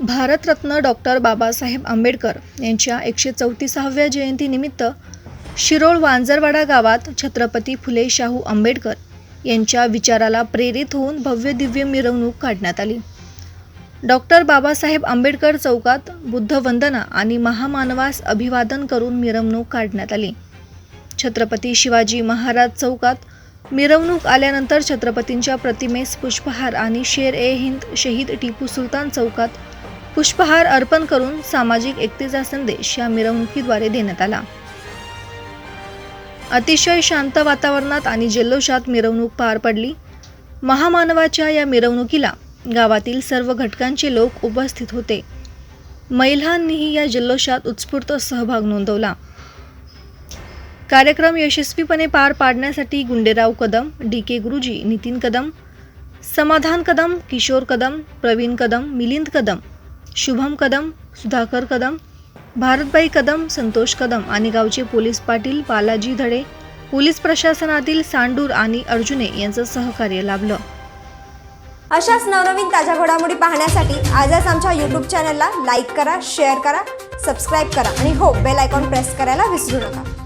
Bharat Ratna doctor Babasaheb Ambedkar यांच्या एकशे चौतीसाव्या जयंतीनिमित्त शिरोळ वांजरवाडा गावात छत्रपती फुले शाहू आंबेडकर यांच्या विचाराला प्रेरित होऊन भव्य दिव्य मिरवणूक काढण्यात आली. डॉक्टर बाबासाहेब आंबेडकर चौकात बुद्धवंदना आणि महामानवास अभिवादन करून मिरवणूक काढण्यात आली. छत्रपती शिवाजी महाराज चौकात मिरवणूक आल्यानंतर छत्रपतींच्या प्रतिमेस पुष्पहार आणि शेर ए हिंद शहीद टिपू सुलतान चौकात पुष्पहार अर्पण करून सामाजिक एकतेचा संदेश या मिरवणुकीद्वारे देण्यात आला. अतिशय शांत वातावरणात आणि जल्लोषात मिरवणूक पार पडली. महामानवाच्या या मिरवणुकीला गावातील सर्व घटकांचे लोक उपस्थित होते. महिलांनीही या जल्लोषात उत्स्फूर्त सहभाग नोंदवला. कार्यक्रम यशस्वीपणे पार पाडण्यासाठी गुंडेराव कदम डी के गुरुजी नितीन कदम समाधान कदम किशोर कदम प्रवीण कदम मिलिंद कदम शुभम कदम सुधाकर कदम भारतबाई कदम संतोष कदम आणि गावचे पोलीस पाटील बालाजी धडे पोलीस प्रशासनातील सांडूर आणि अर्जुने यांचं सहकार्य लाभलं. अशाच नवनवीन ताज्या घडामोडी पाहण्यासाठी आजच आमच्या यूट्यूब चॅनलला लाईक करा शेअर करा सबस्क्राईब करा आणि हो बेल आयकॉन प्रेस करायला विसरू नका.